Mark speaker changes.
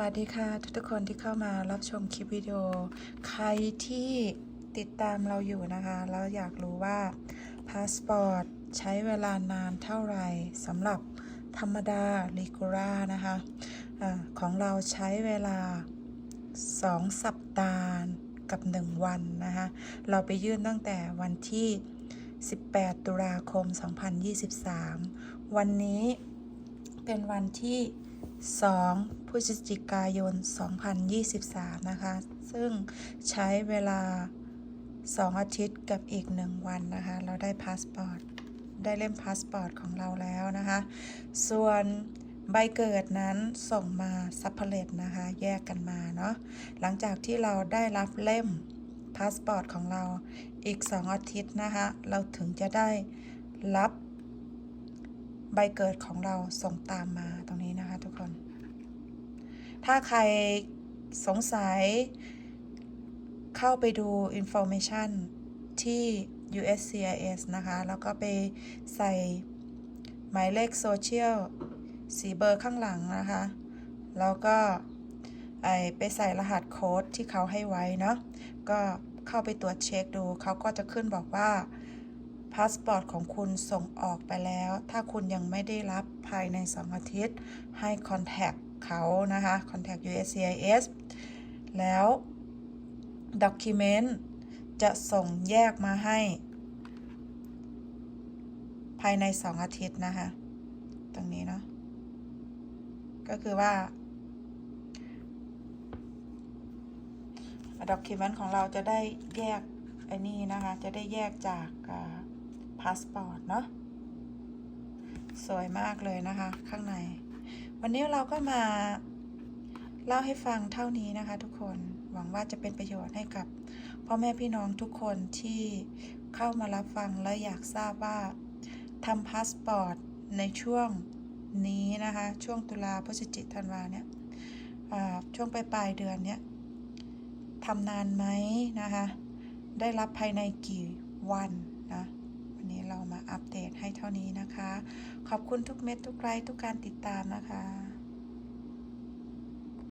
Speaker 1: วัสดีค่ะ ทุกๆคนที่เข้ามารับชมคลิปวิดีโอ ใครที่ติดตามเราอยู่นะคะ แล้วอยากรู้ว่าพาสปอร์ตใช้เวลานานเท่าไหร่สำหรับธรรมดาลิกูร่านะคะอาของเราใช้เวลา 2 สัปดาห์กับ 1 วันนะคะ เราไปยื่นตั้งแต่วันที่ 18 ตุลาคม 2023 วันนี้เป็นวันที่ 2 พฤศจิกายน 2023 นะคะ ซึ่งใช้เวลา 2 อาทิตย์กับอีก 1 วันนะคะ เราได้พาสปอร์ต ได้เล่มพาสปอร์ตของเราแล้วนะคะ ส่วนใบเกิดนั้นส่งมาซัพพเลตนะคะ แยกกันมาเนาะ หลังจากที่เราได้รับเล่มพาสปอร์ตของเราอีก 2 อาทิตย์นะคะ เราถึงจะได้รับใบเกิดของเราส่งตามมาตรงนี้ ถ้าใครสงสัยเข้าไปดู information ที่ USCIS นะคะ แล้วก็ไปใส่หมายเลขโซเชียลสีเบอร์ข้างหลังนะคะ แล้วก็ไปใส่รหัสโค้ดที่เขาให้ไว้เนาะ ก็เข้าไปตรวจเช็คดู เขาก็จะขึ้นบอกว่าพาสปอร์ตของคุณส่งออกไปแล้ว ถ้าคุณยังไม่ได้รับภายใน 2 อาทิตย์ ให้ contact เขานะคะ contact USCIS แล้ว document จะส่งแยกมาให้ ภายใน 2 อาทิตย์นะคะ ตรงนี้เนาะ ก็คือว่าด็อกิเมนต์ของเราจะได้แยกไอ้นี่นะคะ จะได้แยกจากพาสปอร์ตเนาะ สวยมากเลยนะคะ ข้างใน วันนี้เราก็มาเล่าให้ฟังเท่านี้นะคะทุกคน หวังว่าจะเป็นประโยชน์ให้กับพ่อแม่พี่น้องทุกคนที่เข้ามารับฟังและอยากทราบว่าทำพาสปอร์ตในช่วงนี้นะคะ ช่วงตุลาพฤศจิกธันวาเนี่ยช่วงปลายปลายเดือนเนี่ยทำนานไหมนะคะ ได้รับภายในกี่วันนะ นี้เรามาอัปเดตให้เท่านี้นะคะ ขอบคุณทุกเม็ดทุกไลค์ทุกการติดตามนะคะ